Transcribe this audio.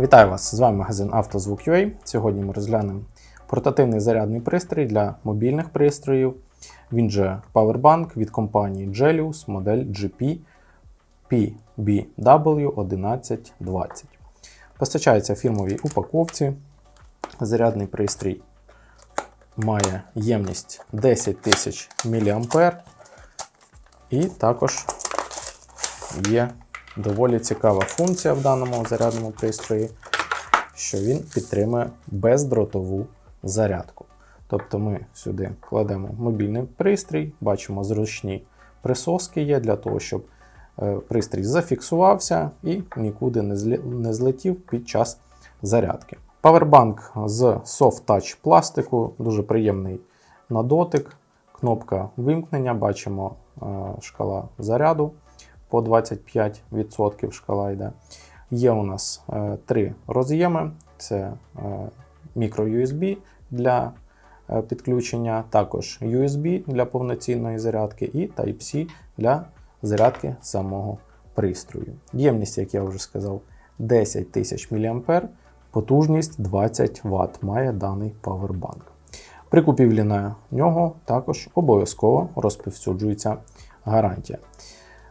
Вітаю вас! З вами магазин «Автозвук.UA». Сьогодні ми розглянемо портативний зарядний пристрій для мобільних пристроїв. Він же Powerbank від компанії Gelius модель GP PBW1120. Постачається в фірмовій упаковці. Зарядний пристрій має ємність 10 тисяч мА. І також є доволі цікава функція в даному зарядному пристрої, що він підтримує бездротову зарядку. Тобто ми сюди кладемо мобільний пристрій, бачимо зручні присоски є для того, щоб е, пристрій зафіксувався і нікуди не злетів під час зарядки. Павербанк з Soft Touch пластику, дуже приємний на дотик. Кнопка вимкнення, бачимо е, шкала заряду по 25% шкала йде. Є у нас е, три роз'єми: це е, micro-USB для е, підключення, також USB для повноцінної зарядки і Type-C для зарядки самого пристрою. Ємність, як я вже сказав, 10 тисяч мА, потужність 20 Вт має даний павербанк. При купівлі на нього також обов'язково розповсюджується гарантія.